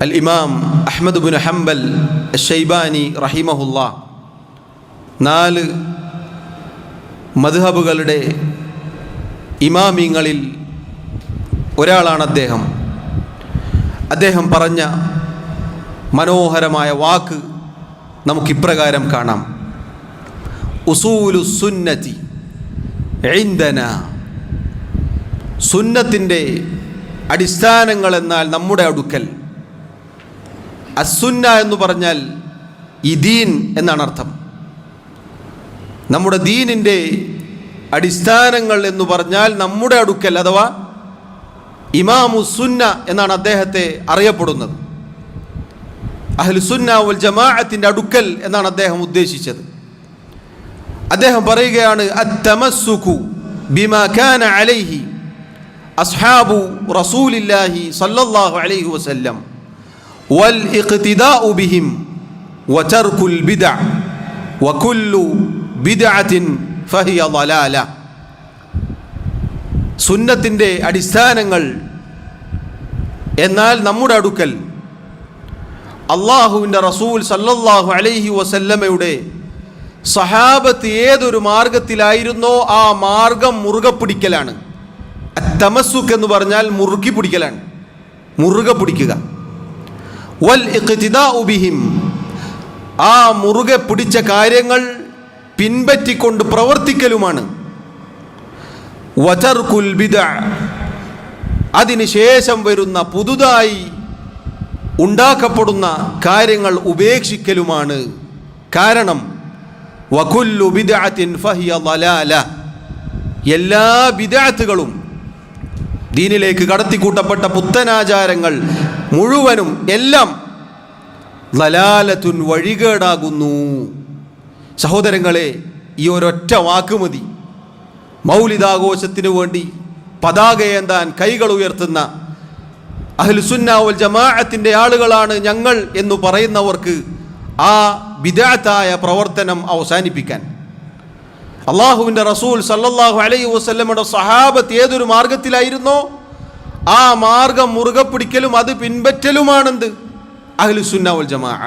അൽ ഇമാം അഹമ്മദ് ബുൻ ഹംബൽ ഷെയ്ബാനി റഹിമഹുല്ല നാല് മദ്ഹബുകളുടെ ഇമാമിങ്ങളിൽ ഒരാളാണ് അദ്ദേഹം. അദ്ദേഹം പറഞ്ഞ മനോഹരമായ വാക്ക് നമുക്കിപ്രകാരം കാണാം. ഉസൂലു സുന്നതി ഐന്ദന സുന്നത്തിന്റെ അടിസ്ഥാനങ്ങൾ എന്നാൽ നമ്മുടെ അടുക്കൽ അസുന്ന എന്ന് പറഞ്ഞാൽ ഈ ദീൻ എന്നാണ് അർത്ഥം. നമ്മുടെ ദീനിന്റെ അടിസ്ഥാനങ്ങൾ എന്ന് പറഞ്ഞാൽ നമ്മുടെ അടുക്കൽ അഥവാ ഇമാമു സുന്ന എന്നാണ് അദ്ദേഹത്തെ അറിയപ്പെടുന്നത്. അഹ്ലുസുന്ന ഉൽ ജമാഅത്തിന്റെ അടുക്കൽ എന്നാണ് അദ്ദേഹം ഉദ്ദേശിച്ചത്. അദ്ദേഹം പറയുകയാണ് അലൈഹി അസ്ഹാബു റസൂലില്ലാഹി സല്ലല്ലാഹു അലൈഹി വസല്ലം. വൽ ഇഖ്തിദാഉ ബിഹിം വതർകുൽ ബിദഅ വകുല്ലു ബിദഅത്തിൻ ഫഹിയ ളലാല സുന്നത്തിന്റെ അടിസ്ഥാനങ്ങൾ എന്നാൽ നമ്മുടെ അടുക്കൽ അള്ളാഹുവിന്റെ റസൂൽ സല്ലല്ലാഹു അലൈഹി വസല്ലമയുടെ സഹാബത്ത് ഏതൊരു മാർഗത്തിലായിരുന്നോ ആ മാർഗം മുറുകെ പിടിക്കലാണ്. തമസുക്ക് എന്ന് പറഞ്ഞാൽ മുറുകി പിടിക്കലാണ്. മുറുകെ പിടിക്കുക. വൽ ഉബിഹിം ബിഹിം. ആ മുറുകെ പിടിച്ച കാര്യങ്ങൾ പിൻപറ്റിക്കൊണ്ട് പ്രവർത്തിക്കലുമാണ്. അതിനുശേഷം വരുന്ന പുതുതായി ഉണ്ടാക്കപ്പെടുന്ന കാര്യങ്ങൾ ഉപേക്ഷിക്കലുമാണ്. കാരണം എല്ലാ ബിദഅത്തുകളും ദീനിലേക്ക് കടത്തിക്കൂട്ടപ്പെട്ട പുത്തനാചാരങ്ങൾ മുഴുവനും എല്ലാം ലലാലത്തുൻ വഴികേടാകുന്നു. സഹോദരങ്ങളെ ഈ ഒരൊറ്റ വാക്ക് മതി. മൗലിതാഘോഷത്തിനു വേണ്ടി പതാകയേന്താൻ കൈകൾ ഉയർത്തുന്ന അഹ്ലുസുന്നാവൽ ജമാഅത്തിന്റെ ആളുകളാണ് ഞങ്ങൾ എന്ന് പറയുന്നവർക്ക് ആ വിദാത്തായ പ്രവർത്തനം അവസാനിപ്പിക്കാൻ. അള്ളാഹുവിന്റെ റസൂൽ സല്ലല്ലാഹു അലൈഹി വസല്ലമയുടെ സഹാബത്ത് ഏതൊരു മാർഗത്തിലായിരുന്നോ? ആ മാർഗം മുറുകെ പിടിക്കലും അത് പിൻപറ്റലുമാണെന്ത്? അഹ്ലുസുന്നാവൽ ജമാഅ.